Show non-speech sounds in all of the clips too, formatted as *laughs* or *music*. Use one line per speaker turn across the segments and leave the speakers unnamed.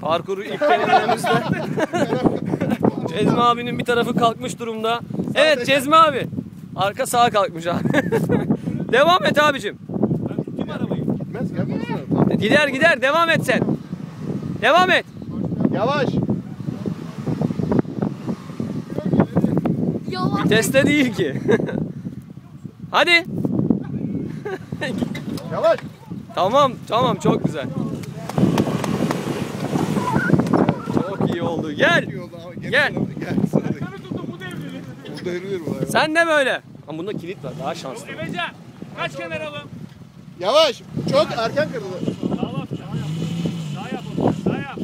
Parkuru ilk denememizde. *laughs* Cezmi abinin bir tarafı kalkmış durumda. Evet Cezmi abi. Arka sağa kalkmış abi. *laughs* Devam et abicim.
Gitmez gel baksana. Tamam.
Gider gider devam et sen. Devam et.
Yavaş.
Yavaş.
Viteste değil ki. Hadi.
Yavaş.
Tamam tamam çok güzel. Çok iyi oldu. Gel.
Gel.
Gel.
Bu devrilir bu.
Sen de böyle. Ama bunda kilit var daha şanslı.
Efecan kaç kemer alın?
Yavaş. Çok erken kırdı.
Sağlam. Sağ yap oğlum. Sağ yap.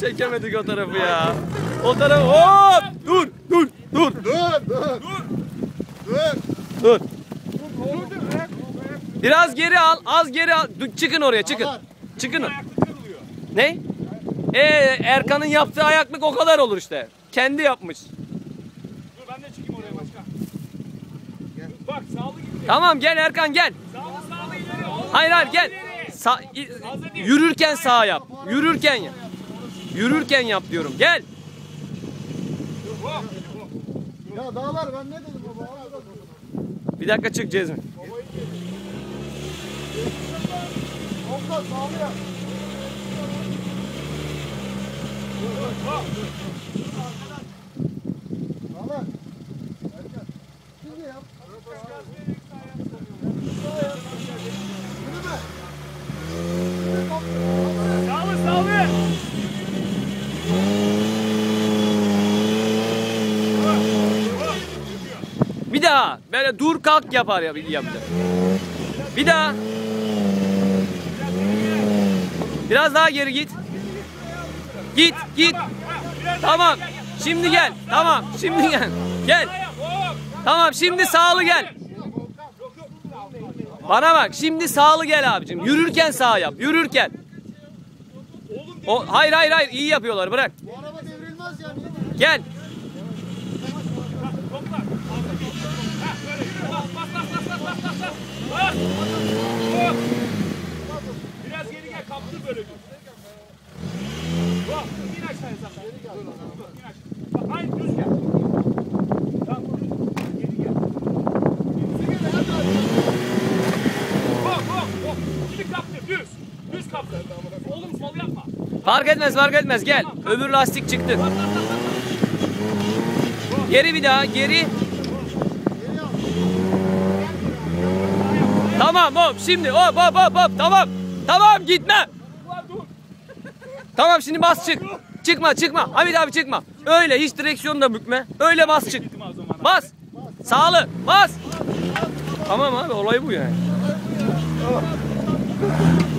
Çekemedik o tarafı ya. O tarafı hop dur dur dur
Dur dur. Dur.
dur. Biraz geri al az geri al. Çıkın oraya çıkın. Çıkın. Ne? Ee, Erkan'ın yaptığı ayaklık o kadar olur işte. Kendi yapmış.
Dur ben de çıkayım oraya başkan. Bak sağlı gidiyor.
Tamam gel Erkan gel.
Sağlı sağlı ileri. Oğlum,
Hayır hayır gel. Sa- yürürken sağ yap. Yürürken yap. Yürürken yap diyorum. Gel.
Ya dağlar ben ne dedim baba?
Bir dakika çık Cezmi.
Omla sağlı yap. Erken. Şimdi yap.
Sağlı sağlı.
Bir daha. Böyle dur kalk yapar ya yapacak. Bir daha. Biraz daha geri git. Git git. Tamam. Şimdi gel. Tamam. Şimdi gel. Gel. Tamam şimdi sağlı gel. Bana bak şimdi sağlı gel abicim. Yürürken sağ yap. Yürürken. O hayır hayır hayır iyi yapıyorlar bırak. Gel.
Biraz geri gel kaptır böyle dur. Bak in aşağıya sen. Dur, dur, dur, in aşağı. Bak hayır düz gel. Tamam düz. Geri gel. Bak bak bak. Şimdi kaptır düz. Düz kaptır. Oğlum.
Fark etmez fark etmez gel. Öbür lastik çıktı. Geri bir daha geri. Tamam hop şimdi hop hop hop hop tamam. Tamam gitme. Tamam şimdi bas çık. Çıkma çıkma. Hamit abi çıkma. Öyle hiç direksiyonu da bükme. Öyle bas çık. Bas. Sağlı bas. Tamam abi olay bu yani. Thank you.